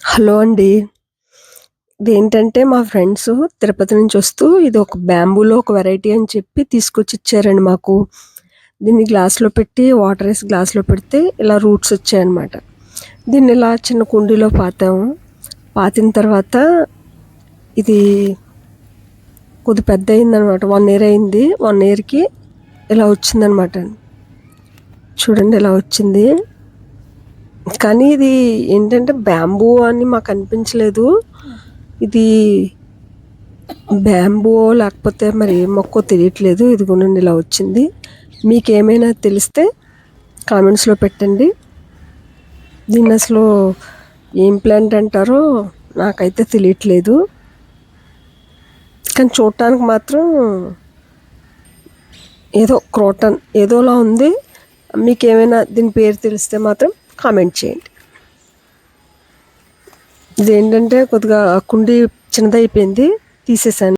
Hello అండి. ఇదేంటంటే మా ఫ్రెండ్స్ తిరుపతి నుంచి వస్తూ ఇది ఒక బ్యాంబూలో ఒక వెరైటీ అని చెప్పి తీసుకొచ్చి ఇచ్చారండి మాకు. దీన్ని గ్లాస్‌లో పెట్టి వాటర్ వేసి గ్లాస్‌లో పెడితే ఇలా రూట్స్ వచ్చాయన్నమాట. దీన్ని ఇలా చిన్న కుండీలో పాతాము. పాతిన తర్వాత ఇది కొద్ది పెద్ద అయిందనమాట. వన్ ఇయర్ అయింది. వన్ ఇయర్‌కి ఇలా వచ్చిందనమాట. చూడండి ఇలా వచ్చింది. కానీ ఇది ఏంటంటే బ్యాంబూ అని మాకు అనిపించలేదు. ఇది బ్యాంబూ లేకపోతే మరి ఏ మొక్కో తెలియట్లేదు. ఇదిగోనండి ఇలా వచ్చింది. మీకేమైనా తెలిస్తే కామెంట్స్‌లో పెట్టండి. దీన్ని అసలు ఏం ప్లాంట్ అంటారో నాకైతే తెలియట్లేదు. కానీ చూడటానికి మాత్రం ఏదో క్రోటన్ ఏదోలా ఉంది. మీకేమైనా దీని పేరు తెలిస్తే మాత్రం కామెంట్ చేయండి. ఇదేంటంటే కొద్దిగా కుండీ చిన్నదైపోయింది. తీసేసాను.